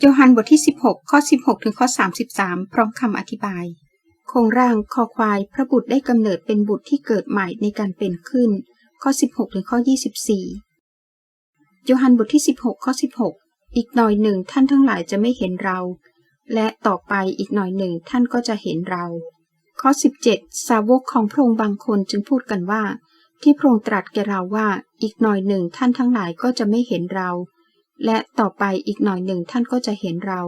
โยฮันบทที่ 16 ข้อ 16 ถึงข้อ 33 พร้อมคำอธิบาย โครงร่างคอควายพระบุตรได้กำเนิดเป็นบุตรที่เกิดใหม่ในการเป็นขึ้น ข้อ 16 ถึงข้อ 24 โยฮันบทที่ 16 ข้อ 16 อีกหน่อยหนึ่งท่านทั้งหลายจะไม่เห็นเรา และต่อไปอีกหน่อยหนึ่งท่านก็จะเห็นเรา ข้อ 17 สาวกของพระองค์บางคนจึงพูดกันว่า ที่พระองค์ตรัสแก่เราว่าอีกหน่อยหนึ่งท่านทั้งหลายก็จะไม่เห็นเรา และต่อไปอีกหน่อยหนึ่งท่านก็จะเห็นเรา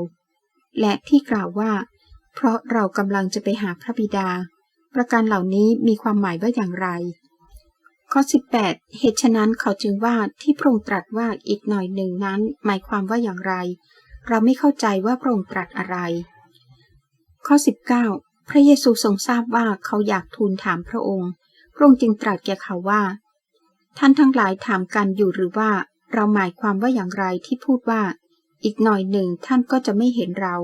และที่กล่าวว่า เพราะเรากำลังจะไปหาพระบิดา ประการเหล่านี้มีความหมายว่าอย่างไร ข้อ 18 เหตุฉะนั้นเขาจึงว่าที่พระองค์ตรัสว่าอีกหน่อยหนึ่งนั้น หมายความว่าอย่างไร เราไม่เข้าใจว่าพระองค์ตรัสอะไร ข้อ 19 พระเยซูทรงทราบว่าเขาอยากทูลถามพระองค์ พระองค์จึงตรัสแก่เขาว่า ท่านทั้งหลายถามกันอยู่หรือว่า เราหมายความว่าอย่างไรที่พูดว่า อีกหน่อยหนึ่งท่านก็จะไม่เห็นเรา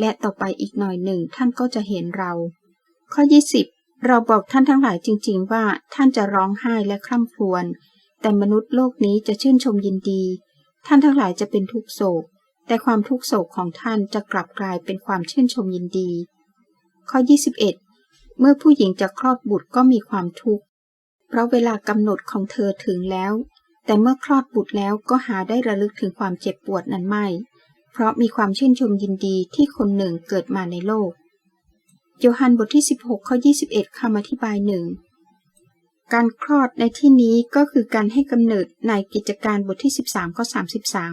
และต่อไปอีกหน่อยหนึ่งท่านก็จะเห็นเรา ข้อ 20 เราบอกท่านทั้งหลายจริง ๆ ว่าท่านจะร้องไห้และคร่ำครวญแต่มนุษย์โลกนี้จะชื่นชมยินดี ท่านทั้งหลายจะเป็นทุกโศก แต่ความทุกโศกของท่านจะกลับกลายเป็นความชื่นชมยินดี ข้อ 21 เมื่อผู้หญิงจะคลอดบุตรก็มีความทุกข์ เพราะเวลากำหนดของเธอถึงแล้ว แต่เมื่อคลอดบุตรแล้วก็หาได้ระลึกถึงความเจ็บปวดนั้นไม่ เพราะมีความชื่นชมยินดีที่คนหนึ่งเกิดมาในโลก โยฮันบทที่ 16ข้อ21คำอธิบายหนึ่งการคลอดในที่นี้ก็คือการให้กำเนิดในกิจการบทที่ 13ข้อ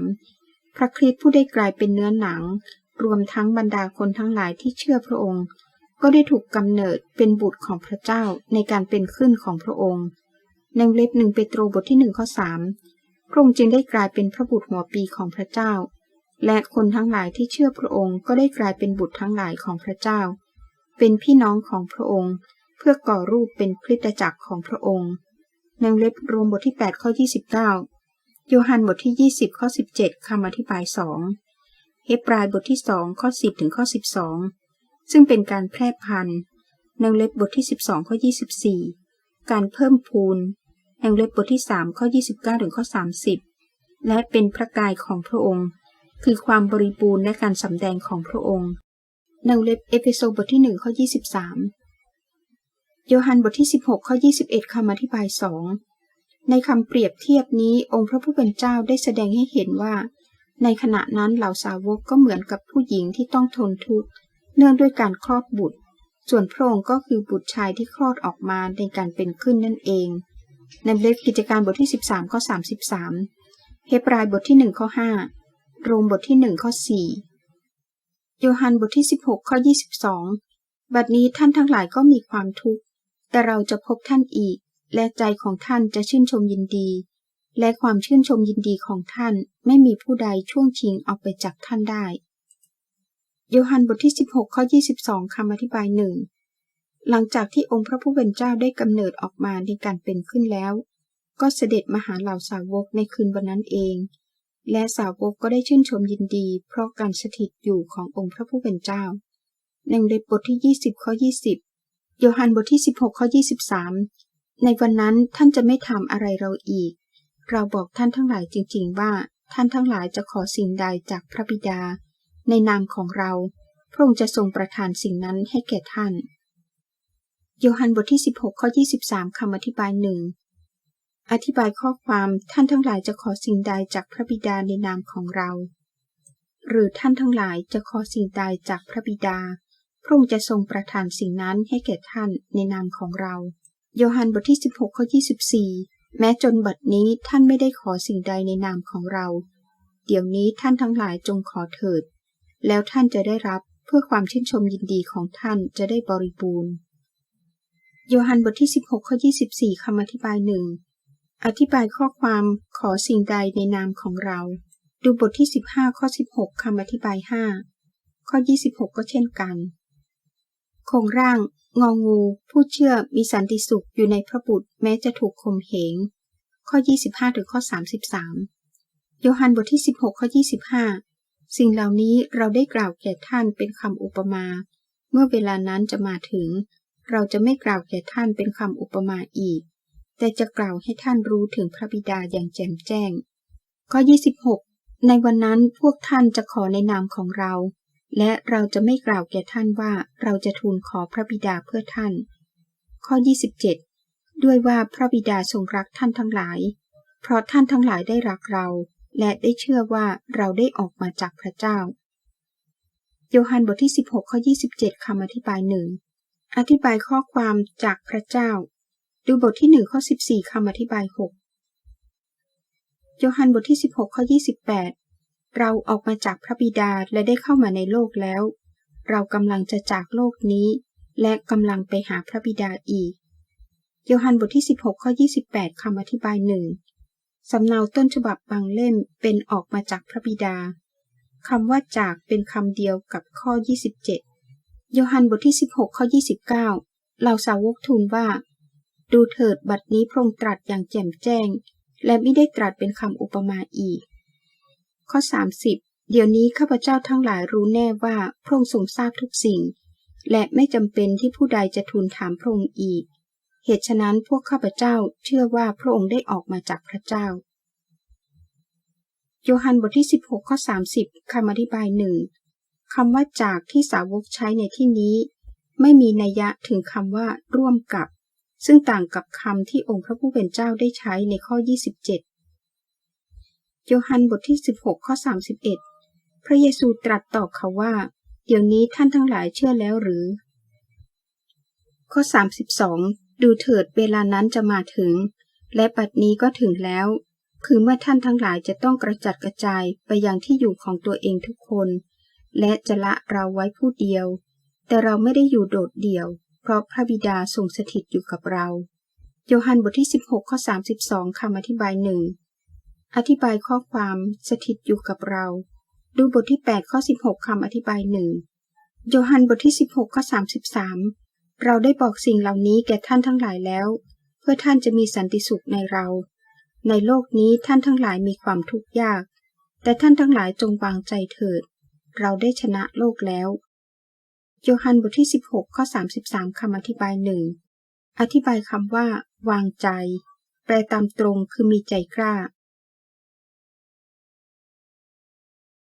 33 พระคริสต์ผู้ได้กลายเป็นเนื้อหนัง รวมทั้งบรรดาคนทั้งหลายที่เชื่อพระองค์ ก็ได้ถูกกำเนิดเป็นบุตรของพระเจ้าในการเป็นขึ้นของพระองค์ ในเล็บหนึ่งเปโตรบทที่หนึ่งข้อสามพระองค์จึงได้กลายเป็นพระบุตรหัวปีของพระเจ้า และคนทั้งหลายที่เชื่อพระองค์ก็ได้กลายเป็นบุตรทั้งหลายของพระเจ้า เป็นพี่น้องของพระองค์ เพื่อก่อรูปเป็นคริสตจักรของพระองค์ในเล็บรวมบทที่ 8 ข้อ 29 โยฮันบทที่ 20 ข้อ 17 คำอธิบายสองเฮบรายบทที่ 2 ข้อ 10 ถึงข้อ 12 ซึ่งเป็นการแพร่พันธุ์ในเล็บบทที่ 12 ข้อ 24 การเพิ่มพูน ในเล็บบทที่ 3 ข้อ 29 ถึงข้อ 30 และเป็นพระกายของพระองค์ คือความบริบูรณ์และการสำแดงของพระองค์ในเล็บเอเฟโซบทที่ 1 ข้อ 23 โยฮันบทที่ 16 ข้อ 21คำอธิบายสองในคำเปรียบเทียบนี้องค์พระผู้เป็นเจ้าได้แสดงให้เห็นว่า ในขณะนั้นเหล่าสาวกก็เหมือนกับผู้หญิงที่ต้องทนทุกข์เนื่องด้วยการคลอดบุตร ส่วนพระองค์ก็คือบุตรชายที่คลอดออกมาในการเป็นขึ้นนั่นเอง ในเล็บกิจการบทที่ 13ข้อ33 เฮบรายบทที่ 1 ข้อ 5 โรมบทที่ 1 ข้อ 4 โยฮันบทที่ 16 ข้อ 22 บัดนี้ท่านทั้งหลายก็มีความทุกข์ แต่เราจะพบท่านอีก และใจของท่านจะชื่นชมยินดี และความชื่นชมยินดีของท่านไม่มีผู้ใดช่วงชิงเอาไปจากท่านได้ โยฮันบทที่ 16 ข้อ 22คำอธิบายหนึ่ง หลังจากที่องค์พระผู้เป็นเจ้าได้กำเนิดออกมาในการเป็นขึ้นแล้ว ก็เสด็จมาหาเหล่าสาวกในคืนวันนั้นเอง และสาวกก็ได้ชื่นชมยินดี เพราะการสถิตอยู่ขององค์พระผู้เป็นเจ้าในเล็บบทที่ 20 ข้อ 20 โยฮันบทที่ 16 ข้อ 23 ในวันนั้นท่านจะไม่ทำอะไรเราอีก เราบอกท่านทั้งหลายจริง ๆ ว่าท่านทั้งหลายจะขอสิ่งใดจากพระบิดา ในนามของเรา พระองค์จะทรงประทานสิ่งนั้นให้แก่ท่าน โยฮันบทที่ 16 ข้อ 23 คำอธิบายหนึ่งอธิบายข้อความท่านทั้งหลายจะขอสิ่งใดจากพระบิดาในนามของเรา หรือท่านทั้งหลายจะขอสิ่งใดจากพระบิดา พระองค์จะทรงประทานสิ่งนั้นให้แก่ท่านในนามของเรา โยฮันบทที่ 16 ข้อ 24 แม้จนบัดนี้ท่านไม่ได้ขอสิ่งใดในนามของเรา เดี๋ยวนี้ท่านทั้งหลายจงขอเถิด แล้วท่านจะได้รับเพื่อความชื่นชมยินดีของท่านจะได้บริบูรณ์ โยฮันบทที่ 16 ข้อ 24 คำอธิบายหนึ่ง อธิบายข้อความขอสิ่งใดในนามของเรา ดูบทที่ 15 ข้อ 16 คำอธิบาย 5 ข้อ 26 ก็เช่นกันโครงร่าง งองู ผู้เชื่อมีสันติสุขอยู่ในพระบุตรแม้จะถูกข่มเหง ข้อ 25 ถึงข้อ 33 โยฮันบทที่ 16 ข้อ 25 สิ่งเหล่านี้เราได้กล่าวแก่ท่านเป็นคำอุปมา เมื่อเวลานั้นจะมาถึง เราจะไม่กล่าวแก่ท่านเป็นคำอุปมาอีก แต่จะกล่าวให้ท่านรู้ถึงพระบิดาอย่างแจ่มแจ้ง ข้อ 26 ในวันนั้นพวกท่านจะขอในนามของเรา และเราจะไม่กล่าวแก่ท่านว่าเราจะทูลขอพระบิดาเพื่อท่าน ข้อ 27 ด้วยว่าพระบิดาทรงรักท่านทั้งหลาย เพราะท่านทั้งหลายได้รักเรา และได้เชื่อว่าเราได้ออกมาจากพระเจ้า โยฮันบทที่ 16 ข้อ 27คำอธิบายหนึ่ง อธิบายข้อความจากพระเจ้า ดูบทที่ 1 ข้อ 14 คำอธิบาย 6 โยฮันบทที่ 16 ข้อ 28 เราออกมาจากพระบิดาและได้เข้ามาในโลกแล้ว เรากำลังจะจากโลกนี้ และกำลังไปหาพระบิดาอีก โยฮันบทที่ 16 ข้อ 28 คำอธิบายหนึ่งสำเนาต้นฉบับบางเล่มเป็นออกมาจากพระบิดาคำว่าจากเป็นคำเดียวกับข้อ 27 โยฮันบทที่ 16 ข้อ 29 เราสาวกทูลว่า ดูเถิดบัดนี้พระองค์ตรัสอย่างแจ่มแจ้ง และไม่ได้ตรัสเป็นคำอุปมาอีก ข้อ 30 เดี๋ยวนี้ข้าพเจ้าทั้งหลายรู้แน่ว่าพระองค์ทรงทราบทุกสิ่ง และไม่จำเป็นที่ผู้ใดจะทูลถามพระองค์อีก เหตุฉะนั้นพวกข้าพเจ้าเชื่อว่าพระองค์ได้ออกมาจากพระเจ้า โยฮันบทที่ 16 ข้อ 30คำอธิบายหนึ่ง คำว่าจากที่สาวกใช้ในที่นี้ ไม่มีนัยยะถึงคำว่าร่วมกับ ซึ่งต่างกับคำที่องค์พระผู้เป็นเจ้าได้ใช้ในข้อ 27 โยฮันบทที่ 16 ข้อ 31 พระเยซูตรัสตอบเขาว่า เดี๋ยวนี้ท่านทั้งหลายเชื่อแล้วหรือ ข้อ 32 ดูเถิดเวลานั้นจะมาถึง และปัดนี้ก็ถึงแล้วคือเมื่อท่านทั้งหลายจะต้องกระจัดกระจายไปยังที่อยู่ของตัวเองทุกคน และจะละเราไว้ผู้เดียว แต่เราไม่ได้อยู่โดดเดี่ยว เพราะพระบิดาทรงสถิตอยู่กับเรา โยฮันบทที่ 16 ข้อ 32 คำอธิบายหนึ่งอธิบายข้อความสถิตอยู่กับเรา ดูบทที่ 8 ข้อ 16 คำอธิบายหนึ่งโยฮันบทที่ 16 ข้อ 33 เราได้บอกสิ่งเหล่านี้แก่ท่านทั้งหลายแล้ว เพื่อท่านจะมีสันติสุขในเรา ในโลกนี้ท่านทั้งหลายมีความทุกข์ยาก แต่ท่านทั้งหลายจงวางใจเถิด เราได้ชนะโลกแล้ว โยฮันบทที่ 16 ข้อ 33 คำอธิบายหนึ่งอธิบายคำว่า วางใจ แปลตามตรงคือมีใจกล้า